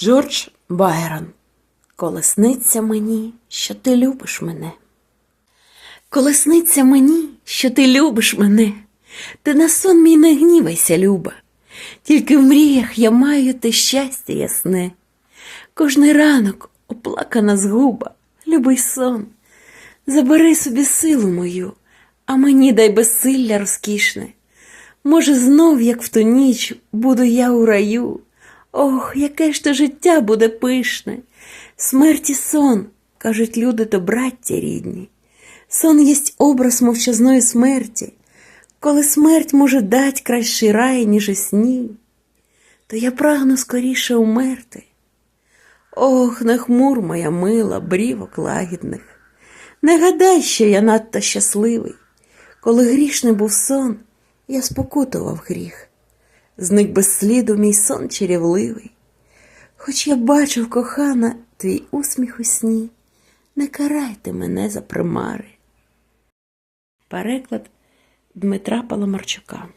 Джордж Байрон. Коли сниться мені, що ти любиш мене. Коли сниться мені, що ти любиш мене, ти на сон мій не гнівайся, люба. Тільки в мріях я маю те щастя ясне. Кожний ранок оплакана згуба, любий сон. Забери собі силу мою, а мені дай безсилля розкішне. Може, знов, як в ту ніч, буду я у раю. Ох, яке ж то життя буде пишне. Смерті сон, кажуть люди то браття рідні. Сон єсть образ мовчазної смерті, коли смерть може дать кращий рай, ніж і сні, то я прагну скоріше умерти. Ох, не хмур, моя мила, брівок лагідних. Не гадай, що я надто щасливий. Коли грішний був сон, я спокутував гріх. Зник без сліду мій сон чарівливий. Хоч я бачив, кохана, твій усміх у сні, не карайте мене за примари. Переклад Дмитра Паламарчука